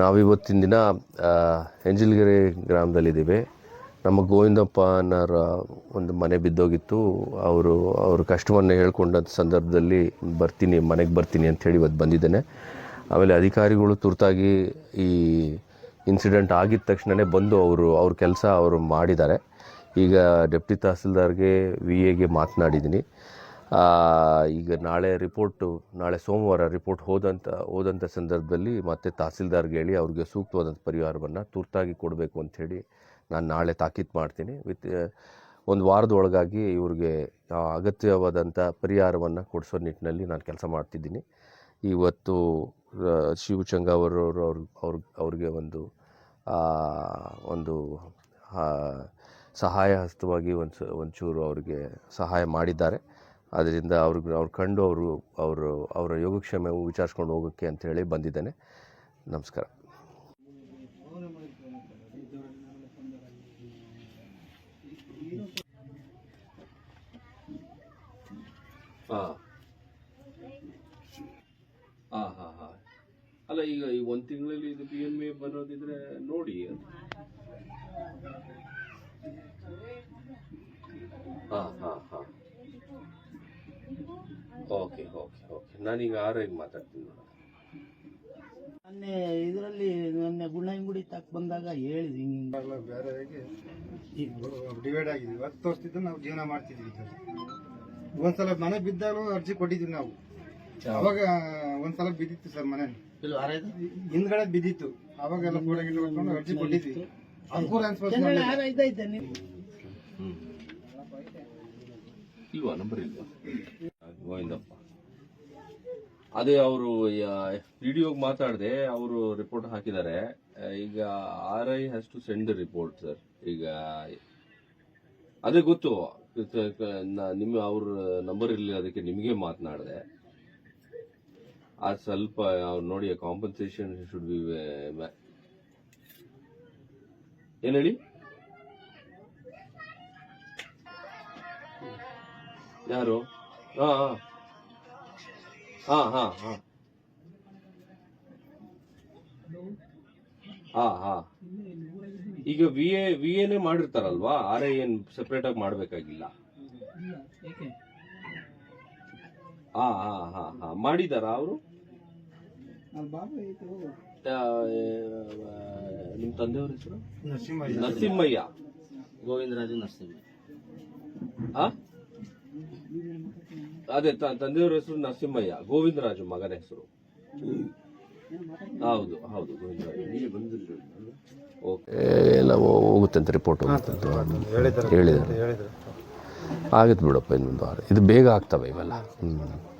ನಾವಿವತ್ತಿನ ದಿನ ಎಂಜಲಗೆರೆ ಗ್ರಾಮದಲ್ಲಿದ್ದೀವಿ. ನಮ್ಮ ಗೋವಿಂದಪ್ಪ ಅನ್ನೋರ ಒಂದು ಮನೆ ಬಿದ್ದೋಗಿತ್ತು. ಅವರು, ಅವ್ರ ಕಷ್ಟವನ್ನು ಹೇಳ್ಕೊಂಡ ಸಂದರ್ಭದಲ್ಲಿ ಬರ್ತೀನಿ, ಮನೆಗೆ ಬರ್ತೀನಿ ಅಂಥೇಳಿ ಇವತ್ತು ಬಂದಿದ್ದೇನೆ. ಆಮೇಲೆ ಅಧಿಕಾರಿಗಳು ತುರ್ತಾಗಿ ಈ ಇನ್ಸಿಡೆಂಟ್ ಆಗಿದ ತಕ್ಷಣವೇ ಬಂದು ಅವರು, ಅವ್ರ ಕೆಲಸ ಅವರು ಮಾಡಿದ್ದಾರೆ. ಈಗ ಡೆಪ್ಟಿ ತಹಸೀಲ್ದಾರ್ಗೆ ವಿ ಎಗೆ ಮಾತನಾಡಿದ್ದೀನಿ. ಈಗ ನಾಳೆ ರಿಪೋರ್ಟು, ನಾಳೆ ಸೋಮವಾರ ರಿಪೋರ್ಟ್ ಹೋದಂಥ ಹೋದಂಥ ಸಂದರ್ಭದಲ್ಲಿ ಮತ್ತೆ ತಹಸೀಲ್ದಾರ್ಗೆ ಹೇಳಿ ಅವ್ರಿಗೆ ಸೂಕ್ತವಾದಂಥ ಪರಿಹಾರವನ್ನು ತುರ್ತಾಗಿ ಕೊಡಬೇಕು ಅಂಥೇಳಿ ನಾನು ನಾಳೆ ತಾಕೀತು ಮಾಡ್ತೀನಿ. ವಿತ್, ಒಂದು ವಾರದೊಳಗಾಗಿ ಇವ್ರಿಗೆ ಅಗತ್ಯವಾದಂಥ ಪರಿಹಾರವನ್ನು ಕೊಡಿಸೋ ನಿಟ್ಟಿನಲ್ಲಿ ನಾನು ಕೆಲಸ ಮಾಡ್ತಿದ್ದೀನಿ. ಇವತ್ತು ಶಿವಚಂಗ ಅವರು, ಅವ್ರ ಅವ್ರ, ಅವ್ರಿಗೆ ಒಂದು ಒಂದು ಸಹಾಯ ಹಸ್ತವಾಗಿ ಒಂದು ಒಂಚೂರು ಅವರಿಗೆ ಸಹಾಯ ಮಾಡಿದ್ದಾರೆ. ಅದರಿಂದ ಅವ್ರಿಗೆ ಅವ್ರು ಕಂಡು ಅವರು ಅವರು, ಅವರ ಯೋಗಕ್ಷೇಮ ವಿಚಾರಿಸ್ಕೊಂಡು ಹೋಗೋಕ್ಕೆ ಅಂತೇಳಿ ಬಂದಿದ್ದೇನೆ. ನಮಸ್ಕಾರ. ಹಾಂ. ಹಾಂ ಹಾಂ ಹಾಂ. ಅಲ್ಲ, ಈಗ ಈ ಒಂದು ತಿಂಗಳಲ್ಲಿ ಇದು ಪಿ ಎಂ ಎ ಬರೋದಿದ್ರೆ ನೋಡಿ ಓಕೆ ಓಕೆ ಓಕೆ ನಾನೀಗ ಆರೋಗ್ಯ ಮಾತಾಡ್ತೀನಿ ಮೇಡಮ್ ಮೊನ್ನೆ ಇದರಲ್ಲಿ ಮೊನ್ನೆ ಗುಣಂಗುಡಿ ತಕ್ ಬಂದಾಗ ಹೇಳಿದ್ವಿ ಹಿಂಗ್ ಬೇರೆ ಡಿವೈಡ್ ಆಗಿದ್ವಿ ಹತ್ತು ವರ್ಷದಿಂದ ನಾವು ಜೀವನ ಮಾಡ್ತಿದ್ವಿ ಸರ್. ಒಂದ್ಸಲ ಮನೆ ಬಿದ್ದಾಗ ಅರ್ಜಿ ಕೊಟ್ಟಿದ್ವಿ ನಾವು. ಅವಾಗ ಒಂದ್ಸಲ ಬಿದ್ದಿತ್ತು ಸರ್ ಮನೆ ಹಿಂದ್ಗಡೆ ಬಿದ್ದಿತ್ತು. ಅವಾಗೆಲ್ಲ ಅರ್ಜಿ ಕೊಟ್ಟಿದ್ವಿ. ಅನುಕೂಲ ನೀವು? ಇಲ್ವಾ ನಂಬರ್ ಇಲ್ವಾ? ಗೋವಿಂದಪ್ಪ ಅದೇ ಅವರು ವಿಡಿಯೋಗೆ ಮಾತಾಡದೆ, ಅವರು ರಿಪೋರ್ಟ್ ಹಾಕಿದ್ದಾರೆ. ಈಗ R I has to send the report sir ಈಗ, ಅದೇ ಗೊತ್ತು. ನಿಮ್ಮ, ಅವ್ರ ನಂಬರ್ ಇರಲಿಲ್ಲ ಅದಕ್ಕೆ ನಿಮಗೆ ಮಾತನಾಡಿದೆ. ಅದು ಸ್ವಲ್ಪ ಅವ್ರು ನೋಡಿ ಕಾಂಪನ್ಸೇಷನ್ ಶುಡ್ ಬಿ ಏನು ಹೇಳಿ? ಯಾರು? ಹಾ ಹಾಂ. ಹಾಂ ಹಾಂ ಹಾ. ಹಾ ಈಗ ವಿ ಎ ವಿ ಎನೇ ಮಾಡಿರ್ತಾರಲ್ವಾ? ಆರ್ ಐ ಏನ್ ಸೆಪರೇಟ್ ಆಗಿ ಮಾಡ್ಬೇಕಾಗಿಲ್ಲ. ಹಾಂ ಹಾಂ ಹಾಂ ಹಾ. ಮಾಡಿದಾರ ಅವರು? ನಿಮ್ಮ ತಂದೆಯವ್ರ ಹೆಸರು? ನರಸಿಂಹ ನರಸಿಂಹಯ್ಯ. ಗೋವಿಂದರಾಜು ನರಸಿಂಹ. ಆ? ಅದೇ ತ- ತಂದೆಯವ್ರ ಹೆಸರು ನರಸಿಂಹಯ್ಯ ಗೋವಿಂದರಾಜು ಮಗನ ಹೆಸರು. ಹೌದು ಹೌದು ಗೋವಿಂದರಾಜು. ಓಕೆ. ಎಲ್ಲ ಹೋಗುತ್ತಂತೆ ರಿಪೋರ್ಟ್ ಹೇಳಿದ್ದಾರೆ. ಹೇಳಿದ್ದಾರೆ ಹೇಳಿದ್ರು ಆಗುತ್ತೆ ಬಿಡಪ್ಪ ಇನ್ನೊಂದು ವಾರ. ಇದು ಬೇಗ ಆಗ್ತವೆ ಇವೆಲ್ಲ. ಹ್ಞೂ